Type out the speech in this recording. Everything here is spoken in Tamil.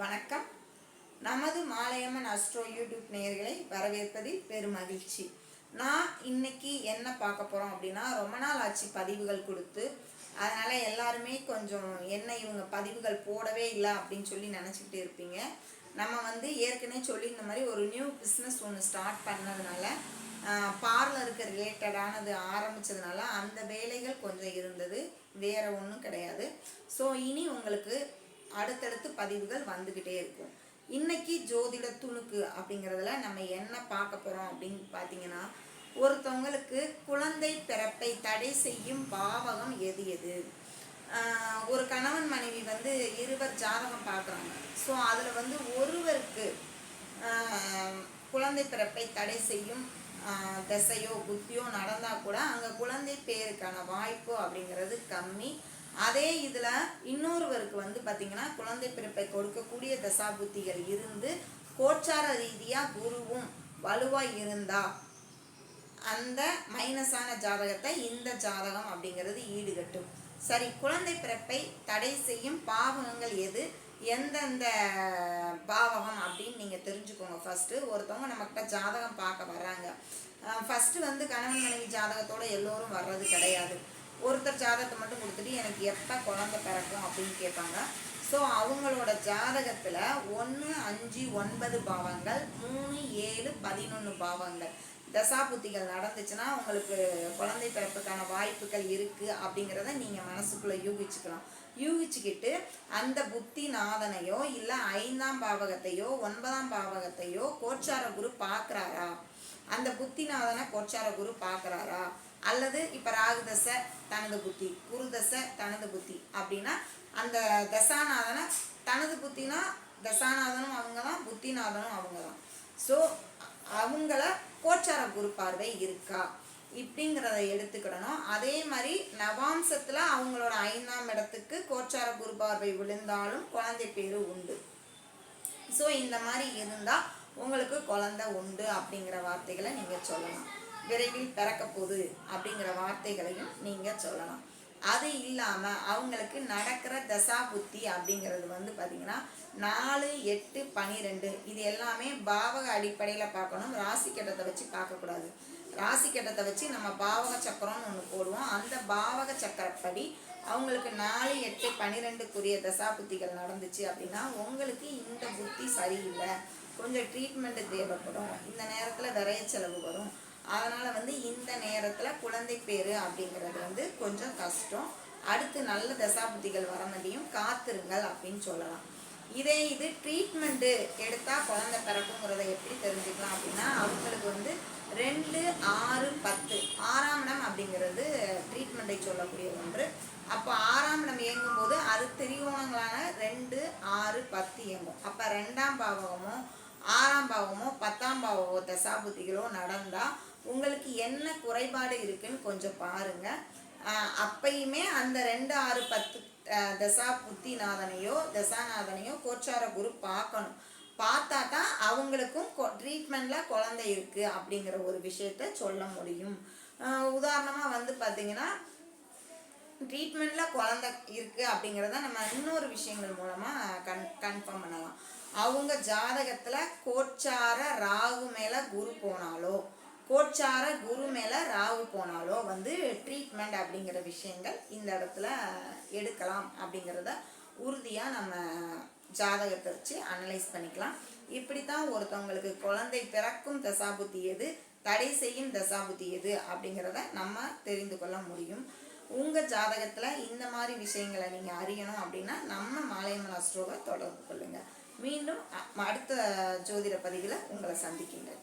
வணக்கம். நமது மாலையம்மன் அஸ்ட்ரோ யூடியூப் நேயர்களை வரவேற்பதில் பெரும் மகிழ்ச்சி. நான் இன்னைக்கு என்ன பார்க்க போகிறோம் அப்படின்னா ரொம்ப நாள் ஆச்சு பதிவுகள் கொடுத்து. அதனால் எல்லாருமே கொஞ்சம் என்ன இவங்க பதிவுகள் போடவே இல்லை அப்படின்னு சொல்லி நினச்சிக்கிட்டு இருப்பீங்க. நம்ம வந்து ஏற்கனவே சொல்லியிருந்த மாதிரி ஒரு நியூ பிஸ்னஸ் ஒன்று ஸ்டார்ட் பண்ணதுனால பார்லருக்கு ரிலேட்டடானது ஆரம்பித்ததுனால அந்த வேலைகள் கொஞ்சம் இருந்தது. வேற ஒன்றும் கிடையாது. ஸோ இனி உங்களுக்கு அடுத்தடுத்து பதிவுகள் வந்துக்கிட்டே இருக்கும். இன்னைக்கு ஜோதிட துணுக்கு அப்படிங்கிறதுல நம்ம என்ன பார்க்க போகிறோம் அப்படின்னு பார்த்தீங்கன்னா ஒருத்தவங்களுக்கு குழந்தை பிறப்பை தடை செய்யும் பாவகம் எது எது? ஆஹ் ஒரு கணவன் மனைவி வந்து இருவர் ஜாதகம் பார்க்குறாங்க. ஸோ அதில் வந்து ஒருவருக்கு ஆஹ் குழந்தை பிறப்பை தடை செய்யும் ஆஹ் தசையோ புத்தியோ நடந்தால் கூட அங்கே குழந்தை பேருக்கான வாய்ப்பு அப்படிங்கிறது கம்மி. அதே இதில் இன்னொருவருக்கு வந்து பார்த்திங்கன்னா குழந்தை பிறப்பை கொடுக்கக்கூடிய தசாபுத்திகள் இருந்து கோச்சார ரீதியாக குருவும் வலுவாக இருந்தா அந்த மைனஸான ஜாதகத்தை இந்த ஜாதகம் அப்படிங்கிறது ஈடுகட்டும். சரி குழந்தை பிறப்பை தடை செய்யும் பாவகங்கள் எது? எந்தெந்த பாவகம் அப்படின்னு நீங்கள் தெரிஞ்சுக்கோங்க ஃபஸ்ட்டு ஒருத்தவங்க நம்மக்கிட்ட ஜாதகம் பார்க்க வர்றாங்க. ஃபஸ்ட்டு வந்து கணவன் மனைவி ஜாதகத்தோட எல்லோரும் வர்றது கிடையாது. ஒருத்தர் ஜாதகத்தை மட்டும் கொடுத்துட்டு எனக்கு எப்போ குழந்தை பிறக்கும் அப்படின்னு கேட்பாங்க. ஸோ அவங்களோட ஜாதகத்தில் ஒன்று அஞ்சு ஒன்பது பாவங்கள் மூணு ஏழு பதினொன்று பாவங்கள். தசாபுத்திகள் நடந்துச்சுன்னா உங்களுக்கு குழந்தை பிறப்புக்கான வாய்ப்புகள் இருக்குது அப்படிங்கிறத நீங்கள் மனசுக்குள்ளே யூகிச்சுக்கலாம். யூகிச்சுக்கிட்டு அந்த புத்தி நாதனையோ இல்லை ஐந்தாம் பாவகத்தையோ ஒன்பதாம் பாவகத்தையோ கோச்சார குரு பார்க்குறாரா? அந்த புத்திநாதனை கோச்சார குரு பார்க்குறாரா? அல்லது இப்போ ராகு தசை தனது புத்தி குரு தசை தனது புத்தி அப்படின்னா அந்த தசாநாதனை தனது புத்தினா தசாநாதனும் அவங்க தான் புத்திநாதனும் அவங்க தான் ஸோ அவங்கள கோச்சார குரு பார்வை இருக்கா? இப்படிங்கிறத எடுத்துக்கிடணும். அதே மாதிரி நவாம்சத்தில் அவங்களோட ஐந்தாம் இடத்துக்கு கோச்சார குரு பார்வை விழுந்தாலும் குழந்தை பேரு உண்டு. ஸோ இந்த மாதிரி இருந்தால் உங்களுக்கு குழந்தை உண்டு அப்படிங்கிற வார்த்தைகளை நீங்கள் சொல்லலாம். விரைவில் பிறக்க போகுது அப்படிங்கிற வார்த்தைகளையும் நீங்கள் சொல்லலாம். அது இல்லாமல் அவங்களுக்கு நடக்கிற தசா புத்தி அப்படிங்கிறது வந்து பார்த்திங்கன்னா நாலு எட்டு பனிரெண்டு இது எல்லாமே பாவக அடிப்படையில் பார்க்கணும். ராசி கட்டத்தை வச்சு பார்க்கக்கூடாது. ராசி கட்டத்தை வச்சு நம்ம பாவக சக்கரம்னு ஒன்று போடுவோம். அந்த பாவக சக்கரப்படி அவங்களுக்கு நாலு எட்டு பன்னிரெண்டுக்குரிய தசா புத்திகள் நடந்துச்சு அப்படின்னா உங்களுக்கு இந்த புத்தி சரியில்லை. கொஞ்சம் ட்ரீட்மெண்ட்டு தேவைப்படும். இந்த நேரத்தில் விரைய செலவு வரும். அதனால் வந்து இந்த நேரத்தில் குழந்தை பேர் அப்படிங்கிறது வந்து கொஞ்சம் கஷ்டம். அடுத்து நல்ல தசாபுத்திகள் வர முடியும் காத்திருங்கள் அப்படின்னு சொல்லலாம். இதே இது ட்ரீட்மெண்ட்டு எடுத்தால் குழந்தை பிறக்குங்கிறத எப்படி தெரிஞ்சுக்கலாம் அப்படின்னா அவங்களுக்கு வந்து ரெண்டு ஆறு பத்து ஆறாம் இடம் அப்படிங்கிறது ட்ரீட்மெண்ட்டை சொல்லக்கூடிய ஒன்று. அப்போ ஆறாம் இடம் இயங்கும்போது அது திரிகோணங்களான ரெண்டு ஆறு பத்து இயங்கும். அப்போ ரெண்டாம் பாவகமும் ஆறாம் பாவமோ பத்தாம் பாவமோ தசாபுத்திகளோ நடந்தால் உங்களுக்கு என்ன குறைபாடு இருக்குன்னு கொஞ்சம் பாருங்கள் அப்பயுமே அந்த ரெண்டு ஆறு பத்து தசா புத்திநாதனையோ தசாநாதனையோ கோச்சார குரு பார்க்கணும். பார்த்தா தான் அவங்களுக்கும் ட்ரீட்மெண்ட்டில் குழந்தை இருக்குது அப்படிங்கிற ஒரு விஷயத்த சொல்ல முடியும். உதாரணமாக வந்து பார்த்தீங்கன்னா ட்ரீட்மெண்ட்டில் குழந்தை இருக்குது அப்படிங்கிறத நம்ம இன்னொரு விஷயங்கள் மூலமாக கன் கன்ஃபார்ம் பண்ணலாம். அவங்க ஜாதகத்தில் கோச்சார ராகு மேலே குரு போனாலோ கோச்சார குரு மேலே ராகு போனாலோ வந்து ட்ரீட்மெண்ட் அப்படிங்கிற விஷயங்கள் இந்த இடத்துல எடுக்கலாம் அப்படிங்கிறத உறுதியாக நம்ம ஜாதகத்தை வச்சு அனலைஸ் பண்ணிக்கலாம். இப்படி தான் ஒருத்தவங்களுக்கு குழந்தை பிறக்கும் தசாபுத்தி எது தடை செய்யும் தசாபுத்தி எது அப்படிங்கிறத நம்ம தெரிந்து கொள்ள முடியும். உங்கள் ஜாதகத்தில் இந்த மாதிரி விஷயங்களை நீங்கள் அறியணும் அப்படின்னா நம்ம மாலையம்மன் அஸ்ட்ரோவை தொடர்பு கொள்ளுங்கள் மீண்டும் அடுத்த ஜோதிட பதிவில் உங்களை சந்திக்கின்றேன்.